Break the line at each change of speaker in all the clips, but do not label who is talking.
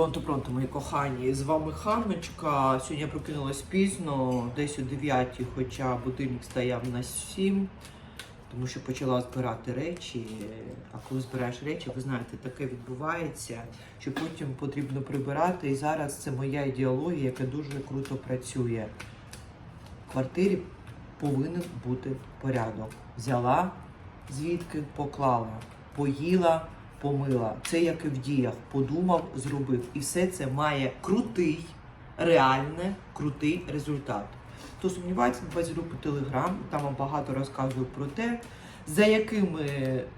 Пронто, пронто, мої кохані. З вами Ханночка. Сьогодні я прокинулась пізно, десь о 9, хоча будильник стояв на 7, тому що почала збирати речі. А коли збираєш речі, ви знаєте, таке відбувається, що потім потрібно прибирати. І зараз це моя ідеологія, яка дуже круто працює. В квартирі повинен бути порядок. Взяла звідки поклала, поїла, помила. Це як і в діях. Подумав, зробив. І все це має крутий, реальне, крутий результат. Хто сумнівається, базі групи Телеграм, там вам багато розказую про те, за якими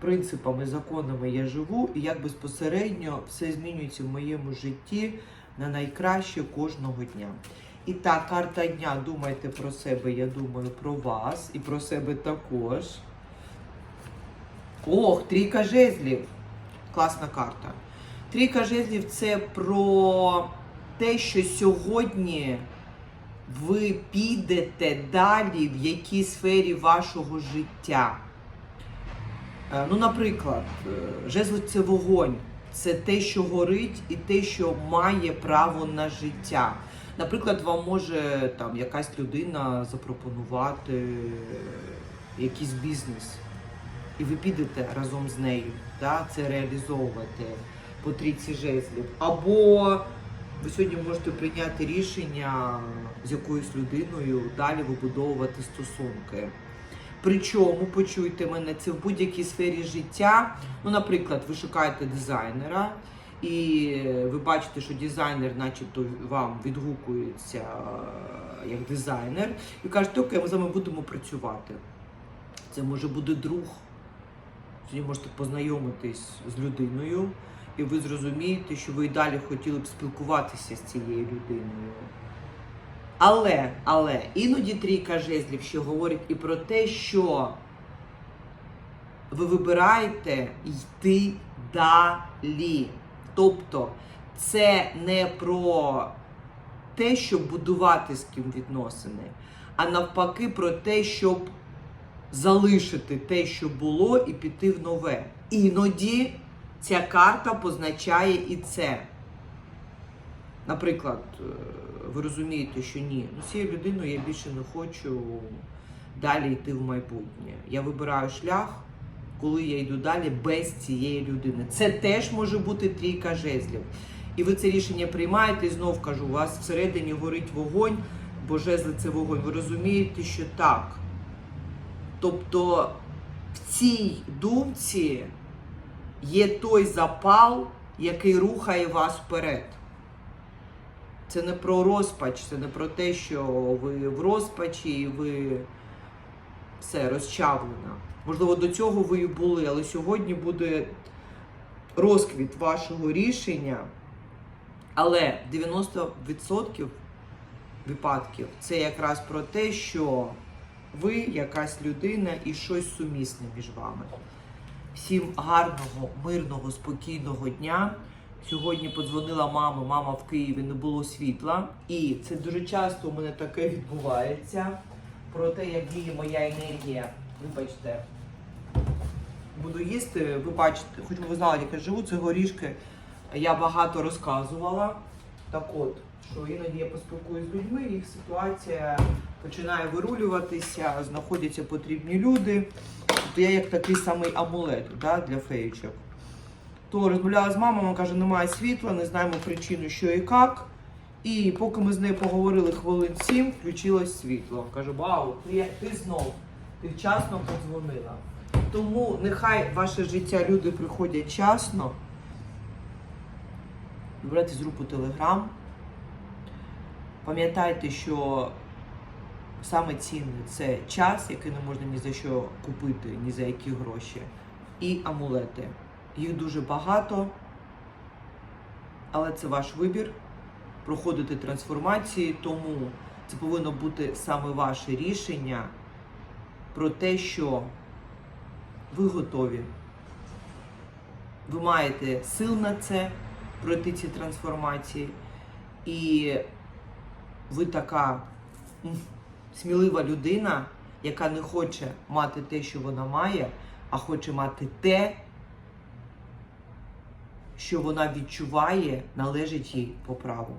принципами, законами я живу, і як безпосередньо все змінюється в моєму житті на найкраще кожного дня. І так, карта дня, думайте про себе, я думаю про вас і про себе також. Ох, трійка жезлів. Класна карта. Трійка жезлів це про те, що сьогодні ви підете далі в якій сфері вашого життя. Е, Ну, наприклад, е, жезл це вогонь, це те, що горить, і те, що має право на життя. Наприклад, вам може там якась людина запропонувати якийсь бізнес, і ви підете разом з нею, да, це реалізовувати по трійці жезлів. Або ви сьогодні можете прийняти рішення з якоюсь людиною далі вибудовувати стосунки. Причому, почуйте мене, це в будь-якій сфері життя. Ну, наприклад, ви шукаєте дизайнера, і ви бачите, що дизайнер, начебто, вам відгукується е, як дизайнер, і кажете, окей, ми з вами будемо працювати. Це може бути друг. Сьогодні можете познайомитись з людиною, і ви зрозумієте, що ви і далі хотіли б спілкуватися з цією людиною. Але, але іноді трійка жезлів ще говорить і про те, що ви вибираєте йти далі. Тобто це не про те, щоб будувати з ким відносини, а навпаки про те, щоб залишити те, що було, і піти в нове. Іноді ця карта позначає і це. Наприклад, е, ви розумієте, що ні, ну цією людиною я більше не хочу далі йти в майбутнє. Я вибираю шлях, коли я йду далі без цієї людини. Це теж може бути трійка жезлів. І ви це рішення приймаєте, і знов кажу, у вас всередині горить вогонь, бо жезли це вогонь. Ви розумієте, що так. Тобто в цій думці є той запал, який рухає вас вперед. Це не про розпач, це не про те, що ви в розпачі і ви все розчавлена. Можливо, до цього ви і були, але сьогодні буде розквіт вашого рішення. Але 90% випадків це якраз про те, що ви якась людина і щось сумісне між вами. Всім гарного, мирного, спокійного дня. Сьогодні подзвонила мама, мама в Києві не було світла. І це дуже часто у мене таке відбувається. Про те, як діє моя енергія. Вибачте, буду їсти. Ви бачите, хоч ви знали, як я живу, це горішки. Я багато розказувала. Так от, що іноді я поспілкуюсь з людьми, їх ситуація починає вирулюватися, знаходяться потрібні люди. Тобто я як такий самий амулет да, для феєчок. То розмовляла з мамою, вона каже, немає світла, не знаємо причину, що і як. І поки ми з нею поговорили хвилин сім, включилось світло. Каже, вау, ти, ти знов, ти вчасно подзвонила. Тому нехай ваше життя люди приходять часно. Вибирайте з групу Телеграм. Пам'ятайте, що саме цінне це час, який не можна ні за що купити, ні за які гроші. І амулети. Їх дуже багато, але це ваш вибір проходити трансформації, тому це повинно бути саме ваше рішення про те, що ви готові. Ви маєте сил на це пройти ці трансформації, і ви така смілива людина, яка не хоче мати те, що вона має, а хоче мати те, що вона відчуває, належить їй по праву.